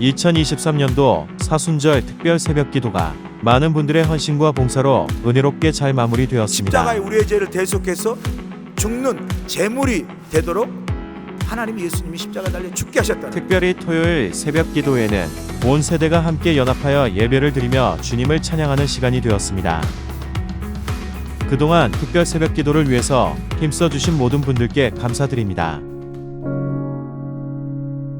2023년도 사순절 특별 새벽 기도가 많은 분들의 헌신과 봉사로 은혜롭게 잘 마무리되었습니다. 십자가의 우리의 죄를 대속해서 죽는 제물이 되도록 하나님 예수님이 십자가 달려 죽게 하셨다는 특별히 토요일 새벽 기도에는 온 세대가 함께 연합하여 예배를 드리며 주님을 찬양하는 시간이 되었습니다. 그동안 특별 새벽 기도를 위해서 힘써 주신 모든 분들께 감사드립니다.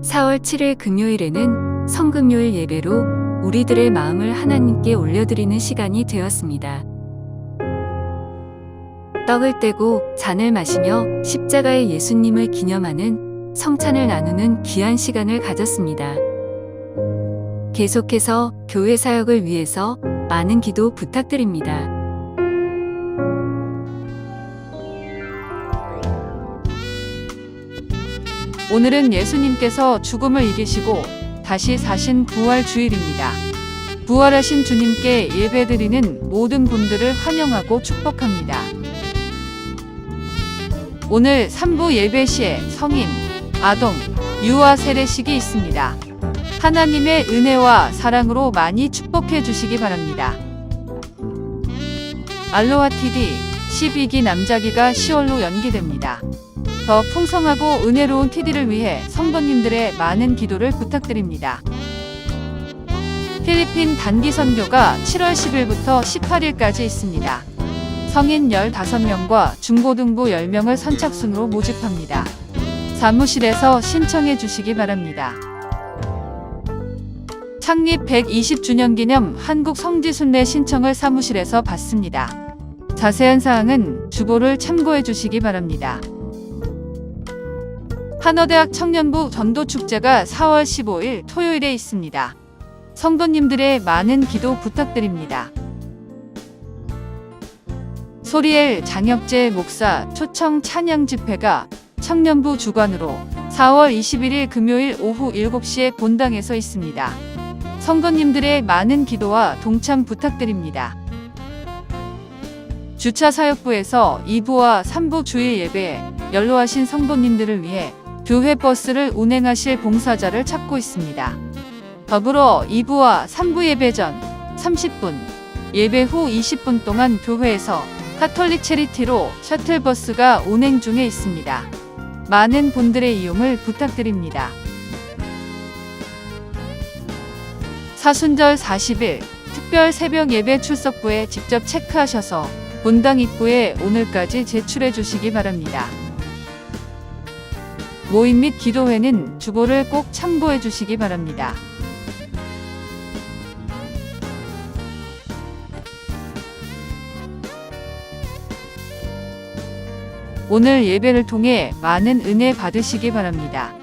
4월 7일 금요일에는 성금요일 예배로 우리들의 마음을 하나님께 올려드리는 시간이 되었습니다. 떡을 떼고 잔을 마시며 십자가의 예수님을 기념하는 성찬을 나누는 귀한 시간을 가졌습니다. 계속해서 교회 사역을 위해서 많은 기도 부탁드립니다. 오늘은 예수님께서 죽음을 이기시고 다시 사신 부활 주일입니다. 부활하신 주님께 예배드리는 모든 분들을 환영하고 축복합니다. 오늘 3부 예배 시에 성인, 아동, 유아 세례식이 있습니다. 하나님의 은혜와 사랑으로 많이 축복해 주시기 바랍니다. 알로하 TV 12기 남자기가 10월로 연기됩니다. 더 풍성하고 은혜로운 TD를 위해 성도님들의 많은 기도를 부탁드립니다. 필리핀 단기 선교가 7월 10일부터 18일까지 있습니다. 성인 15명과 중고등부 10명을 선착순으로 모집합니다. 사무실에서 신청해 주시기 바랍니다. 창립 120주년 기념 한국 성지순례 신청을 사무실에서 받습니다. 자세한 사항은 주보를 참고해 주시기 바랍니다. 한어대학 청년부 전도축제가 4월 15일 토요일에 있습니다. 성도님들의 많은 기도 부탁드립니다. 소리엘 장혁재 목사 초청 찬양 집회가 청년부 주관으로 4월 21일 금요일 오후 7시에 본당에서 있습니다. 성도님들의 많은 기도와 동참 부탁드립니다. 주차 사역부에서 2부와 3부 주일 예배에 연로하신 성도님들을 위해 교회 버스를 운행하실 봉사자를 찾고 있습니다. 더불어 2부와 3부 예배 전 30분, 예배 후 20분 동안 교회에서 카톨릭 체리티로 셔틀버스가 운행 중에 있습니다. 많은 분들의 이용을 부탁드립니다. 사순절 40일 특별 새벽 예배 출석부에 직접 체크하셔서 본당 입구에 오늘까지 제출해 주시기 바랍니다. 모임 및 기도회는 주보를 꼭 참고해 주시기 바랍니다. 오늘 예배를 통해 많은 은혜 받으시기 바랍니다.